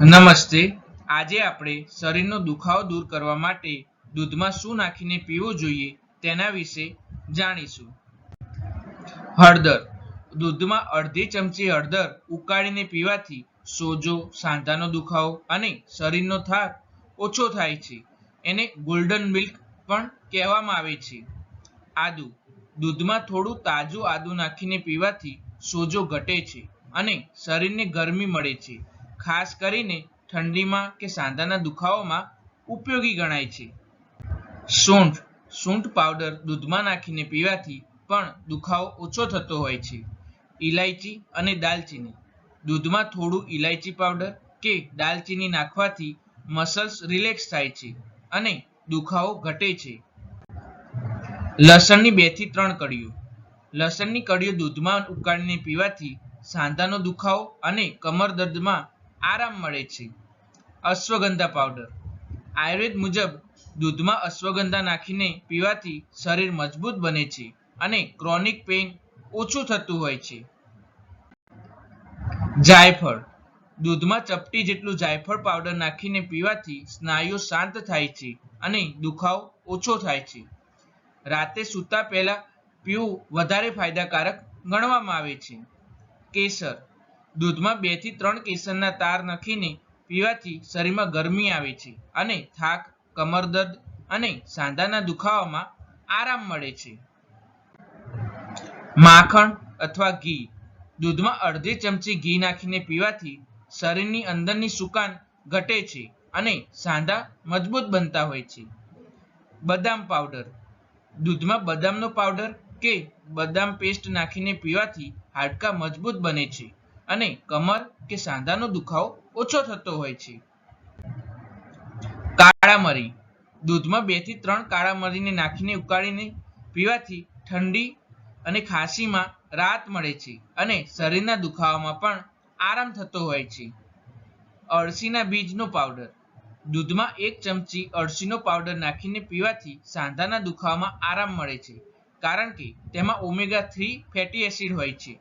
નમસ્તે. આજે આપણે શરીરનો દુખાવો દૂર કરવા માટે દૂધમાં શું નાખીને પીવું જોઈએ તેના વિશે જાણીશું. હળદર. દૂધમાં અડધી ચમચી હળદર ઉકાળીને પીવાથી સોજો, સાંધાનો દુખાવો અને શરીરનો થાક ઓછો થાય છે. એને ગોલ્ડન મિલ્ક પણ કહેવામાં આવે છે. આદુ. દૂધમાં થોડું તાજું આદુ નાખીને પીવાથી સોજો ઘટે છે અને શરીરને ગરમી મળે છે. ખાસ કરીને ઠંડીમાં કે સાંધાના દુખાવામાં ઉપયોગી ગણાય છે. સૂંઠ સૂંઠ પાવડર દૂધમાં નાખીને પીવાથી પણ દુખાવો ઓછો થતો હોય છે. ઇલાયચી અને દાલચીની. દૂધમાં થોડું ઇલાયચી પાવડર કે દાલચીની નાખવાથી મસલ્સ રિલેક્સ થાય છે અને દુખાવો ઘટે છે. લસણની બેથી ત્રણ કડીઓ. લસણની કડીઓ દૂધમાં ઉકાળીને પીવાથી સાંધાનો દુખાવો અને કમર દર્દમાં આરામ મળે છે. અશ્વગંધા પાવડર આયુર્વેદ મુજબ, દૂધમાં અશ્વગંધા નાખીને પીવાથી શરીર મજબૂત બને છે અને ક્રોનિક પેઇન ઓછું થતું હોય છે. જાયફળ. દૂધમાં ચપટી જેટલું જાયફળ પાવડર નાખીને પીવાથી સ્નાયુઓ શાંત થાય છે અને દુખાવો ઓછો થાય છે. રાતે સૂતા પહેલા પીવું વધારે ફાયદાકારક ગણવામાં આવે છે. કેસર. દૂધમાં બેથી ત્રણ કેસરના તાર નાખીને પીવાથી શરીરમાં ગરમી આવે છે અને થાક, કમર દર્દ અને સાંધાના દુખાવામાં આરામ મળે છે. માખણ અથવા ઘી. દૂધમાં અડધી ચમચી ઘી નાખીને પીવાથી શરીરની અંદરની સુકાન ઘટે છે અને સાંધા મજબૂત બનતા હોય છે. બદામ પાવડર. દૂધમાં બદામનો પાવડર કે બદામ પેસ્ટ નાખીને પીવાથી હાડકાં મજબૂત બને છે. અને કમર કે સાંધાનો દુખાવો ઓછો થતો હોય છે. કાળા મરી દૂધમાં બેથી ત્રણ કાળા મરીને નાખીને ઉકાળીને પીવાથી ઠંડી અને ખાંસીમાં રાહત મળે છે અને શરીરના દુખાવામાં પણ આરામ થતો હોય છે. અળસીના બીજનો પાવડર. દૂધમાં એક ચમચી અળસીનો પાવડર નાખીને પીવાથી સાંધાના દુખાવામાં આરામ મળે છે, કારણ કે તેમાં ઓમેગા થ્રી ફેટી એસિડ હોય છે.